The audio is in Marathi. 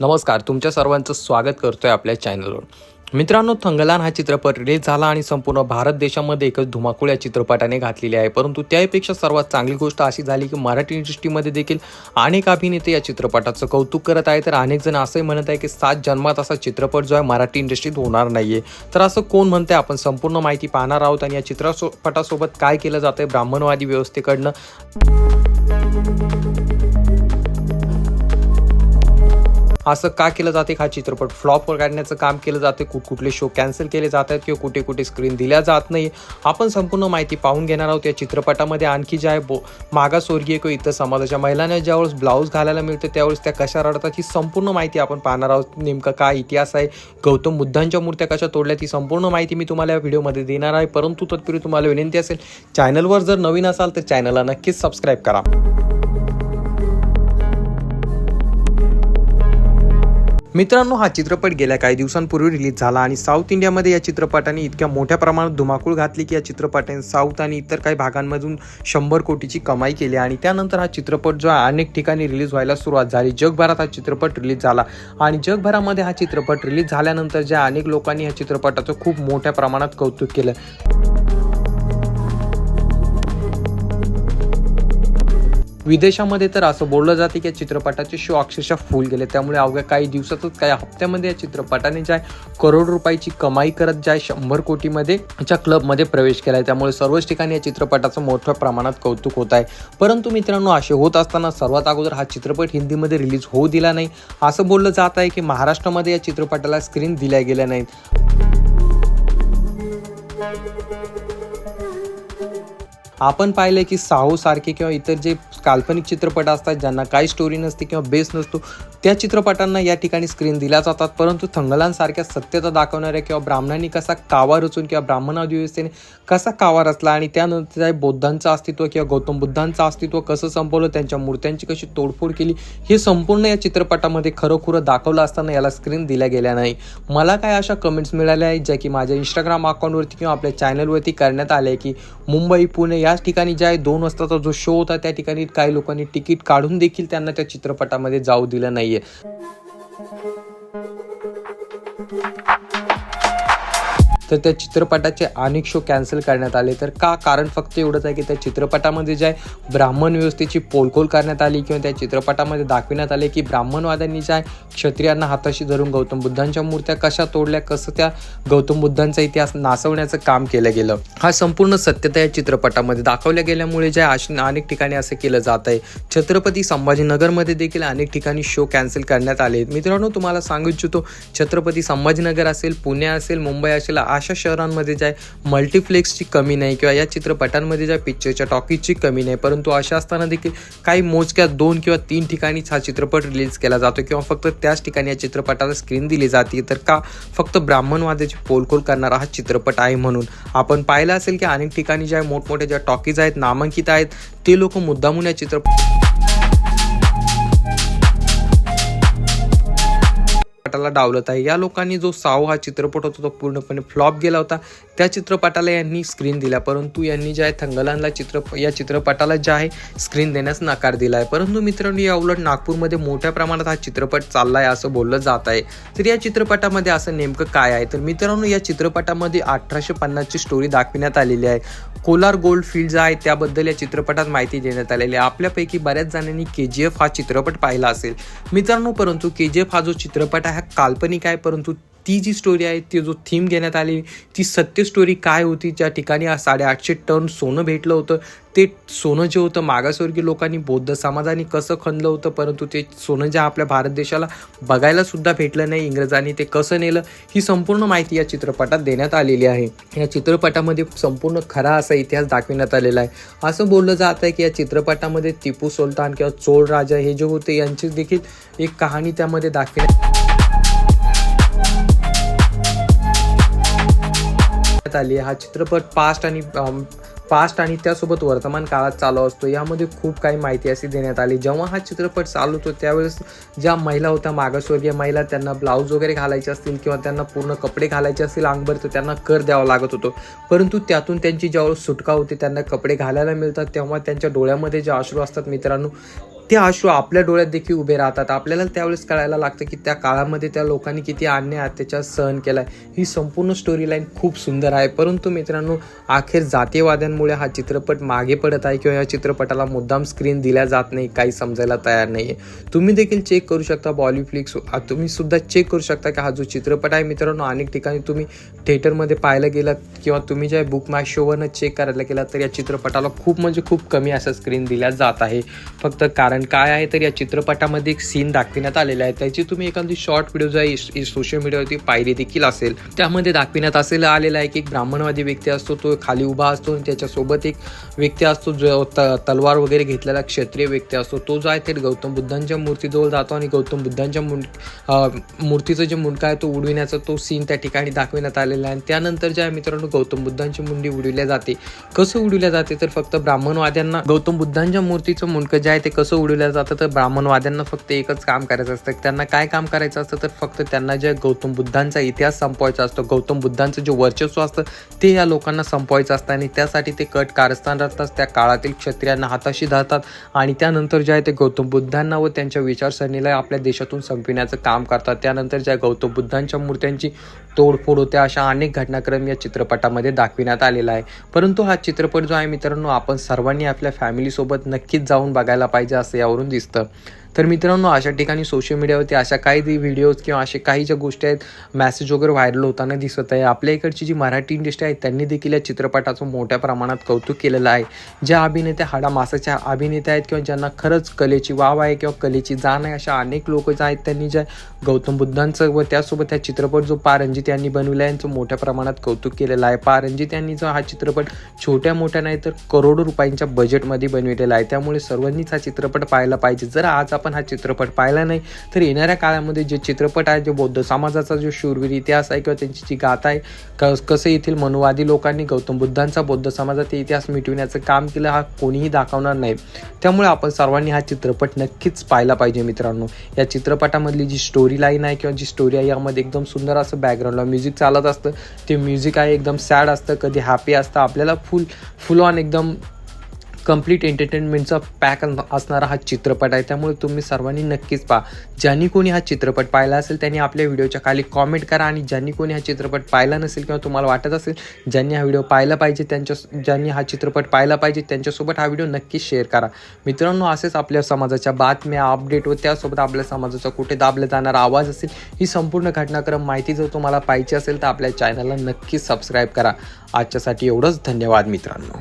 नमस्कार तुमच्या सर्वांचं स्वागत करतोय आपल्या चॅनलवर मित्रांनो थंगलान हा चित्रपट रिलीज झाला आणि संपूर्ण भारत देशामध्ये एकच धुमाकूळ या चित्रपटाने घातलेली आहे. परंतु त्यापेक्षा सर्वात चांगली गोष्ट अशी झाली की मराठी इंडस्ट्रीमध्ये देखील अनेक अभिनेते या चित्रपटाचं कौतुक करत आहे तर अनेक जण असंही म्हणत आहे की सात जन्मात असा चित्रपट जो आहे मराठी इंडस्ट्रीत होणार नाहीये. तर असं कोण म्हणतंय? आपण संपूर्ण माहिती पाहणार आहोत आणि या चित्रपटासोबत काय केलं जातंय ब्राह्मणवादी व्यवस्थेकडनं? असं का केलं जाते हा चित्रपट? फ्लॉपवर काढण्याचं काम केलं जाते. कुठ कुठले शो कॅन्सल केले जात आहेत किंवा कुठे कुठे स्क्रीन दिल्या जात नाही आपण संपूर्ण माहिती पाहून घेणार आहोत. या चित्रपटामध्ये आणखी जे आहे बो मागासवर्गीय किंवा इतर समाजाच्या महिलांना ज्यावेळेस ब्लाऊज घालायला मिळते त्यावेळेस त्या कशा रडतात ही संपूर्ण माहिती आपण पाहणार आहोत. नेमका काय इतिहास आहे गौतम बुद्धांच्या मूर्त्या कशा तोडल्या ती संपूर्ण माहिती मी तुम्हाला या व्हिडिओमध्ये देणार आहे. परंतु तत्पूर्वी तुम्हाला विनंती असेल चॅनलवर जर नवीन असाल तर चॅनलला नक्कीच सबस्क्राईब करा. मित्रांनो हा चित्रपट गेल्या काही दिवसांपूर्वी रिलीज झाला आणि साऊथ इंडियामध्ये या चित्रपटाने इतक्या मोठ्या प्रमाणात धुमाकूळ घातली की या चित्रपटाने साऊथ आणि इतर काही भागांमधून शंभर कोटीची कमाई केली आणि त्यानंतर हा चित्रपट जो आहे अनेक ठिकाणी रिलीज व्हायला सुरुवात झाली. जगभरात हा चित्रपट रिलीज झाला आणि जगभरामध्ये हा चित्रपट रिलीज झाल्यानंतर ज्या अनेक लोकांनी या चित्रपटाचं खूप मोठ्या प्रमाणात कौतुक केलं. विदेशामध्ये तर असं बोललं जाते की या चित्रपटाचे शो अक्षरशः फुल गेले. त्यामुळे अवघ्या काही दिवसातच काही हप्त्यामध्ये या चित्रपटाने ज्या करोड रुपयाची कमाई करत ज्या शंभर कोटीमध्ये च्या क्लबमध्ये प्रवेश केला आहे त्यामुळे सर्वच ठिकाणी या चित्रपटाचं मोठ्या प्रमाणात कौतुक होत आहे. परंतु मित्रांनो असे होत असताना सर्वात अगोदर हा चित्रपट हिंदीमध्ये रिलीज होऊ दिला नाही. असं बोललं जात आहे की महाराष्ट्रामध्ये या चित्रपटाला स्क्रीन दिल्या गेल्या नाहीत. आपण पाहिलं की साहू सारखे किंवा इतर जे काल्पनिक चित्रपट असतात ज्यांना काही स्टोरी नसते किंवा बेस नसतो त्या चित्रपटांना या ठिकाणी स्क्रीन दिल्या जातात. परंतु थंगलांसारख्या सत्यता दाखवणाऱ्या किंवा ब्राह्मणांनी कसा कावा रचून किंवा ब्राह्मणादी व्यवस्थेने कसा कावा रचला आणि त्यानंतर त्या बौद्धांचं अस्तित्व किंवा गौतम बुद्धांचं अस्तित्व कसं संपवलं त्यांच्या मूर्त्यांची कशी तोडफोड केली हे संपूर्ण या चित्रपटामध्ये खरोखरं दाखवलं असताना याला स्क्रीन दिल्या गेल्या नाही. मला काय अशा कमेंट्स मिळाल्या आहेत ज्या की माझ्या इंस्टाग्राम अकाउंटवरती किंवा आपल्या चॅनलवरती करण्यात आल्या की मुंबई पुणे या ठिकाणी ज्या दोन वाजताचा जो शो होता त्या ठिकाणी काही लोकांनी तिकीट काढून देखील त्यांना त्या चित्रपटामध्ये जाऊ दिलं नाहीये. तर त्या चित्रपटाचे अनेक शो कॅन्सल करण्यात आले. तर का? कारण फक्त एवढंच आहे की त्या चित्रपटामध्ये जे आहे ब्राह्मण व्यवस्थेची पोलखोल करण्यात आली किंवा त्या चित्रपटामध्ये दाखविण्यात आले की ब्राह्मणवाद्यांनी जे आहे क्षत्रियांना हाताशी धरून गौतम बुद्धांच्या मूर्त्या कशा तोडल्या कसं त्या गौतम बुद्धांचा इतिहास नासवण्याचं काम केलं गेलं. हा संपूर्ण सत्यता या चित्रपटामध्ये दाखवल्या गेल्यामुळे जे अश- अनेक ठिकाणी असं केलं जात आहे. छत्रपती संभाजीनगरमध्ये देखील अनेक ठिकाणी शो कॅन्सल करण्यात आले मित्रांनो तुम्हाला सांगू इच्छितो छत्रपती संभाजीनगर असेल पुणे असेल मुंबई असेल अशा शहरांमध्ये ज्या मल्टिप्लेक्सची कमी नाही किंवा या चित्रपटांमध्ये ज्या पिक्चरच्या टॉकीजची कमी नाही परंतु अशा असताना देखील काही मोजक्या दोन किंवा तीन ठिकाणीच हा चित्रपट रिलीज केला जातो किंवा फक्त त्याच ठिकाणी या चित्रपटाला स्क्रीन दिली जाते तर का फक्त ब्राह्मणवादाची पोलखोल करणारा हा चित्रपट आहे म्हणून. आपण पाहिलं असेल की अनेक ठिकाणी ज्या मोठमोठ्या ज्या टॉकीज आहेत नामांकित आहेत ते लोक मुद्दामून या चित्रपट चित्रपटाला डावलत आहे. या लोकांनी जो साव हा चित्रपट होता तो पूर्णपणे फ्लॉप गेला होता. त्या चित्रपटाला यांनी स्क्रीन दिला परंतु यांनी जे आहे थंगलानला चित्र या चित्रपटाला जे आहे स्क्रीन देण्यास नकार दिला आहे. परंतु मित्रांनो या उलट नागपूरमध्ये मोठ्या प्रमाणात हा चित्रपट चालला आहे असं बोललं जात आहे. तर या चित्रपटामध्ये असं नेमकं काय आहे? तर मित्रांनो या चित्रपटामध्ये अठराशे पन्नासची स्टोरी दाखविण्यात आलेली आहे. कोलार गोल्ड फील्ड आहे त्याबद्दल या चित्रपटात माहिती देण्यात आलेली आहे. आपल्यापैकी बऱ्याच जणांनी के जी एफ हा चित्रपट पाहिला असेल. मित्रांनो परंतु के जी एफ हा जो चित्रपट आहे ह्या काल्पनिक आहे परंतु ती जी स्टोरी आहे ती जो थीम घेण्यात आली ती सत्य स्टोरी काय होती ज्या ठिकाणी साडेआठशे टन सोनं भेटलं होतं ते सोनं जे होतं मागासवर्गीय लोकांनी बौद्ध समाजाने कसं खणलं होतं परंतु ते सोनं जे आपल्या भारत देशाला बघायला सुद्धा भेटलं नाही इंग्रजांनी ते कसं नेलं ही संपूर्ण माहिती या चित्रपटात देण्यात आलेली आहे. या चित्रपटामध्ये संपूर्ण खरा असा इतिहास दाखविण्यात आलेला आहे. असं बोललं जात आहे की या चित्रपटामध्ये टिपू सुलतान किंवा चोळ राजा हे जे होते यांची देखील एक कहाणी त्यामध्ये दाखविण्यात करण्यात आली आहे. हा चित्रपट पास्ट आणि पास्ट आणि त्यासोबत वर्तमान काळात चालू असतो. यामध्ये खूप काही माहिती अशी देण्यात आली. जेव्हा हा चित्रपट चालू होतो त्यावेळेस ज्या महिला होत्या मागासवर्गीय महिला त्यांना ब्लाऊज वगैरे घालायचे असतील किंवा त्यांना पूर्ण कपडे घालायचे असतील अंगभर तर त्यांना कर द्यावा लागत होतो. परंतु त्यातून त्यांची ज्यावेळेस सुटका होते त्यांना कपडे घालायला मिळतात. तेव्हा त्यांच्या डोळ्यामध्ये जे अश्रू असतात मित्रांनो ते अश्रू आपल्या डोळ्यात देखील उभे राहतात. आपल्याला त्यावेळेस कळायला लागतं की त्या काळामध्ये त्या लोकांनी किती अन्याय अत्याचार सहन केलाय. ही संपूर्ण स्टोरी लाईन खूप सुंदर आहे. परंतु मित्रांनो अखेर जातीयवाद्यांमुळे हा चित्रपट मागे पडत आहे किंवा या चित्रपटाला मुद्दाम स्क्रीन दिल्या जात नाही काही समजायला तयार नाही आहे तुम्ही देखील चेक करू शकता बॉलीफ्लिक्स तुम्ही सुद्धा चेक करू शकता की हा जो चित्रपट आहे मित्रांनो अनेक ठिकाणी तुम्ही थिएटरमध्ये पाहायला गेलात किंवा तुम्ही ज्या बुक माय शोवरनं चेक करायला गेलात तर या चित्रपटाला खूप म्हणजे खूप कमी असं स्क्रीन दिल्या जात आहे. फक्त कारण काय आहे तर या चित्रपटामध्ये एक सीन दाखविण्यात आलेला आहे. त्याची तुम्ही एखादी शॉर्ट व्हिडिओ जो आहे सोशल मीडियावरती पाहिली देखील असेल त्यामध्ये दाखविण्यात असेल आलेला आहे की एक ब्राह्मणवादी व्यक्ती असतो तो खाली उभा असतो आणि त्याच्यासोबत एक व्यक्ती असतो जो त तलवार वगैरे घेतलेला क्षत्रिय व्यक्ती असतो. तो जो आहे ते गौतम बुद्धांच्या मूर्तीजवळ जातो आणि गौतम बुद्धांच्या मुंड मूर्तीचं जे मुंडका आहे तो उडविण्याचा तो सीन त्या ठिकाणी दाखविण्यात आलेला आहे. आणि त्यानंतर ज्या मित्रांनो गौतम बुद्धांची मुंडी उडविल्या जाते. कसं उडविल्या जाते तर फक्त ब्राह्मणवाद्यांना गौतम बुद्धांच्या मूर्तीचं मुंडकं जे आहे ते कसं उडवल्या जातं तर ब्राह्मणवाद्यांना फक्त एकच काम करायचं असतं. त्यांना काय काम करायचं असतं तर फक्त त्यांना जे गौतम बुद्धांचा इतिहास संपवायचा असतो गौतम बुद्धांचं जे वर्चस्व असतं ते या लोकांना संपवायचं असतं आणि त्यासाठी ते कट कारस्थान राहतात त्या काळातील क्षत्रियांना हाताशी धरतात आणि त्यानंतर जे आहे ते गौतम बुद्धांना व त्यांच्या विचारसरणीला आपल्या देशातून संपविण्याचं काम करतात. त्यानंतर ज्या गौतम बुद्धांच्या मूर्त्यांची तोडफोड होते अशा अनेक घटनाक्रम या चित्रपटामध्ये दाखविण्यात आलेला आहे. परंतु हा चित्रपट जो आहे मित्रांनो आपण सर्वांनी आपल्या फॅमिलीसोबत नक्कीच जाऊन बघायला पाहिजे असे यावरून दिसतं तर मित्रांनो अशा ठिकाणी सोशल मीडियावरती अशा काही व्हिडिओज किंवा अशा काही ज्या गोष्टी आहेत मॅसेज वगैरे व्हायरल होताना दिसत आहे. आपल्या इकडची जी मराठी इंडस्ट्री आहे त्यांनी देखील या चित्रपटाचं मोठ्या प्रमाणात कौतुक केलेलं आहे. ज्या अभिनेत्या हाडा मासाच्या अभिनेत्या आहेत किंवा ज्यांना खरंच कलेची वाव आहे किंवा कलेची जाण आहे अशा अनेक लोक जे आहेत त्यांनी ज्या गौतम बुद्धांचं व त्यासोबत त्या चित्रपट जो पा रणजित यांनी बनवला आहे यांचं मोठ्या प्रमाणात कौतुक केलेलं आहे. पा रणजित यांनी जो हा चित्रपट छोट्या मोठ्या नाही तर करोडो रुपयांच्या बजेटमध्ये बनविलेला आहे. त्यामुळे सर्वांनीच हा चित्रपट पाहायला पाहिजे. जर आज आपण हा चित्रपट पाहिला नाही. तर येणाऱ्या काळामध्ये जे चित्रपट आहे जे बौद्ध समाजाचा जो शूरवीर इतिहास आहे किंवा त्यांची जी गाथा आहे क कसं येथील मनुवादी लोकांनी गौतम बुद्धांचा बौद्ध समाजाचा इतिहास मिटविण्याचं काम केलं हा कोणीही दाखवणार नाही. त्यामुळे आपण सर्वांनी हा चित्रपट नक्कीच पाहायला पाहिजे मित्रांनो. या चित्रपटामधली जी स्टोरी लाईन आहे किंवा जी स्टोरी आहे यामध्ये एकदम सुंदर असं बॅकग्राऊंडला म्युझिक चालत असतं. ते म्युझिक आहे एकदम सॅड असतं कधी हॅपी असतं आपल्याला फुल फुल ऑन एकदम कंप्लीट एंटरटेनमेंटचा पॅक असणारा हा चित्रपट आहे. त्यामुळे तुम्ही सर्वांनी नक्कीच पहा. ज्यांनी कोणी हा चित्रपट पाहिला असेल त्यांनी आपल्या व्हिडिओच्या खाली कॉमेंट करा आणि ज्यांनी कोणी हा चित्रपट पाहिला नसेल किंवा तुम्हाला वाटत असेल ज्यांनी हा व्हिडिओ पाहिला पाहिजे त्यांच्या ज्यांनी हा चित्रपट पाहिला पाहिजे त्यांच्यासोबत हा व्हिडिओ नक्कीच शेअर करा. मित्रांनो असेच आपल्या समाजाच्या बातम्या अपडेट व त्यासोबत आपल्या समाजाचा कुठे दाबला जाणारा आवाज असेल ही संपूर्ण घटनाक्रम माहिती जर तुम्हाला पाहिजे असेल तर आपल्या चॅनलला नक्कीच सबस्क्राईब करा. आजच्यासाठी एवढंच. धन्यवाद मित्रांनो.